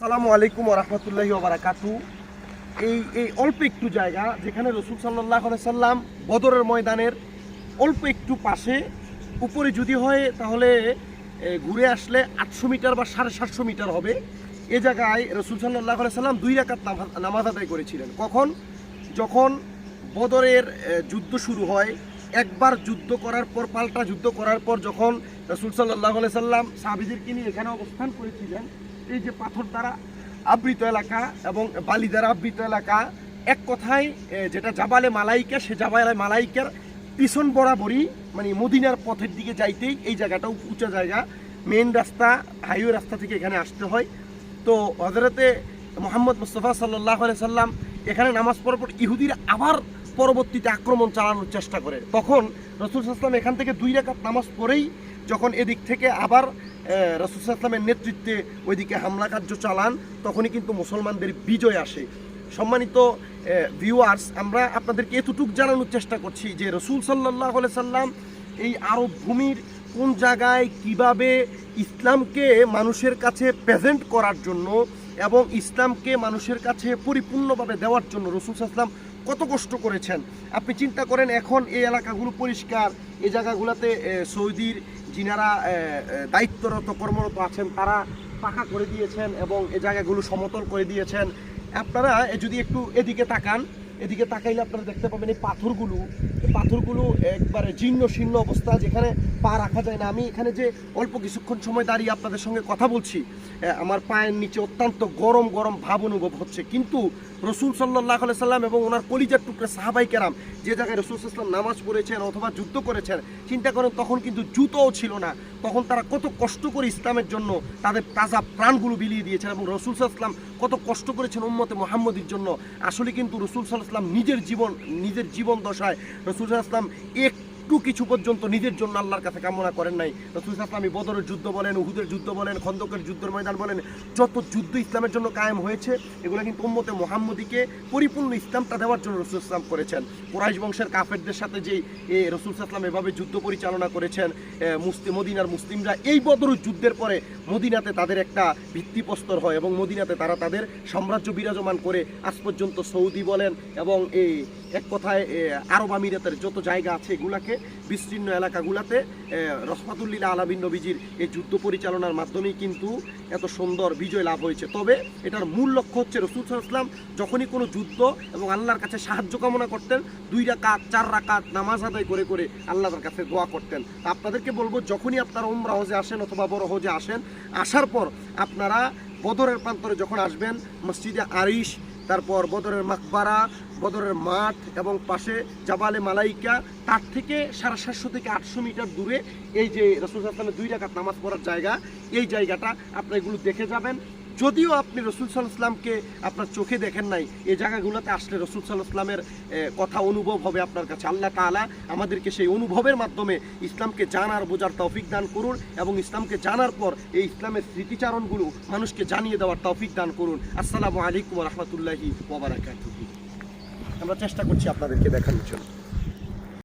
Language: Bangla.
সালামু আলাইকুম রহমতুল্লাহি ওবারাকাতু। এই এই অল্প একটু জায়গা যেখানে রসুল সাল্লাহ সাল্লাম বদরের ময়দানের অল্প একটু পাশে, উপরে যদি হয় তাহলে ঘুরে আসলে আটশো মিটার বা সাড়ে সাতশো মিটার হবে। এ জায়গায় রসুল সাল্লাহ সাল্লাম দুই রাকাত নামাজ- আদায় করেছিলেন। কখন? যখন বদরের যুদ্ধ শুরু হয়, একবার যুদ্ধ করার পর, পাল্টা যুদ্ধ করার পর যখন রসুল সাল্লাহ সাল্লাম সাহাবিদেরকে নিয়ে এখানে অবস্থান করেছিলেন এই যে পাথর দ্বারা আবৃত এলাকা এবং বালি দ্বারা আবৃত এলাকা, এক কথায় যেটা জাবালে মালাইকা, সে জাবালে মালাইকার পিছন বরাবরই মানে মদিনার পথের দিকে যাইতেই এই জায়গাটা উঁচা জায়গা। মেন রাস্তা, হাইওয়ে রাস্তা থেকে এখানে আসতে হয়। তো হজরতে মোহাম্মদ মুস্তফা সাল্লাহ সাল্লাম এখানে নামাজ পড়ার পর ইহুদিরা আবার পরবর্তীতে আক্রমণ চালানোর চেষ্টা করে। তখন রসুল সাল্লাম এখান থেকে দুই রাকাত নামাজ পড়েই যখন এদিক থেকে আবার রসুল সাল্লামের নেতৃত্বে ওইদিকে হামলা কার্য চালান, তখনই কিন্তু মুসলমানদের বিজয় আসে। সম্মানিত ভিউয়ার্স আমরা আপনাদেরকে এতটুকু জানানোর চেষ্টা করছি যে রসুল সাল্লাহ সাল্লাম এই আরব ভূমির কোন জায়গায় কীভাবে ইসলামকে মানুষের কাছে প্রেজেন্ট করার জন্য এবং ইসলামকে মানুষের কাছে পরিপূর্ণভাবে দেওয়ার জন্য রসুল সাল্লাম কত কষ্ট করেছেন। আপনি চিন্তা করেন, এখন এই এলাকাগুলো পরিষ্কার, এই জায়গাগুলোতে সৌদির যিনারা দায়িত্বরত, কর্মরত আছেন, তারা পাকা করে দিয়েছেন এবং এ জায়গাগুলো সমতল করে দিয়েছেন। আপনারা যদি একটু এদিকে তাকান, এদিকে তাকাইলে আপনারা দেখতে পাবেন এই পাথরগুলো। পাথরগুলো একবারে জীর্ণ শীর্ণ অবস্থা, যেখানে পা রাখা যায় না। আমি এখানে যে অল্প কিছুক্ষণ সময় দাঁড়িয়ে আপনাদের সঙ্গে কথা বলছি আমার পায়ের নিচে অত্যন্ত গরম গরম ভাব অনুভব হচ্ছে। কিন্তু রসুল সাল্লাহ সাল্লাম এবং ওনার কলিজার টুকরা সাহাবাই কেরাম যে জায়গায় রসুল সাল্লাম নামাজ পড়েছেন, অথবা যুদ্ধ করেছেন, চিন্তা করেন তখন কিন্তু জুতোও ছিল না। তখন তারা কত কষ্ট করে ইসলামের জন্য তাদের তাজা প্রাণগুলো বিলিয়ে দিয়েছেন এবং রসুল সাল্লাম কত কষ্ট করেছেন উম্মতে মোহাম্মদীর জন্য। আসলে কিন্তু রসুল সাল্লাম নিজের জীবন নিজের জীবন দশায় রসুল সাল্লাম একটু কিছু পর্যন্ত নিজের জন্য আল্লাহর কাছে কামনা করেন নাই। রসুল সাল্লাম বদরের যুদ্ধ বলেন উহুদের যুদ্ধ বলেন খন্দকের যুদ্ধের ময়দান বলেন যত যুদ্ধ ইসলামের জন্য কায়েম হয়েছে এগুলো কিন্তু উম্মতে মোহাম্মদীকে পরিপূর্ণ ইসলামটা দেওয়ার জন্য রসুল ইসলাম করেছেন। কোরাইশ বংশের কাফেরদের সাথে যেই এ, রসুল সাল্লাম এভাবে যুদ্ধ পরিচালনা করেছেন মুসলিম মদিনার মুসলিমরা এই বদর যুদ্ধের পরে মদিনাতে তাদের একটা ভিত্তিপ্রস্তর হয় এবং মদিনাতে তারা তাদের সাম্রাজ্য বিরাজমান করে আজ পর্যন্ত সৌদি বলেন এবং এই এক কথায় আরব আমিরাতের যত জায়গা আছে এগুলাকে বিস্তীর্ণ এলাকাগুলাতে এ, রহমাতুল্লিল্লা আলাবিন নবীজির এই যুদ্ধ পরিচালনার মাধ্যমেই কিন্তু এত সুন্দর বিজয় লাভ হয়েছে। তবে এটার মূল লক্ষ্য হচ্ছে রসুল ইসলাম যখনই কোনো যুদ্ধ এবং আল্লাহর কাছে সাহায্য কামনা করতেন দুই রাকাত চার রাকাত নামাজ আদায় করে করে আল্লাহর কাছে দোয়া করতেন। আপনাদেরকে বলব যখনই আপনারা উমরা হজে আসেন অথবা বড় হজে আসেন আসার পর আপনারা বদরের প্রান্তরে যখন আসবেন মসজিদে আরিশ তারপর বদরের মাকবারা, বদরের মাঠ এবং পাশে জাবালে মালাইকা, তার থেকে সাড়ে সাতশো থেকে আটশো মিটার দূরে এই যে রসুল আসলামের দুই ডাকাত নামাজ পড়ার জায়গা, এই জায়গাটা আপনি এগুলো দেখে যাবেন। যদিও আপনি রসুল সাল্লাহামকে আপনার চোখে দেখেন নাই এই জায়গাগুলোতে আসলে রসুল সাল্লাহামের কথা অনুভব হবে আপনার কাছে। আল্লাহ তাআলা আমাদেরকে সেই অনুভবের মাধ্যমে ইসলামকে জানার, বোঝার তৌফিক দান করুন এবং ইসলামকে জানার পর এই ইসলামের স্মৃতিচারণগুলো মানুষকে জানিয়ে দেওয়ার তৌফিক দান করুন। আসসালামু আলাইকুম রহমতুল্লাহি ওবরাকাতুহু আমরা চেষ্টা করছি আপনাদেরকে দেখানোর জন্য।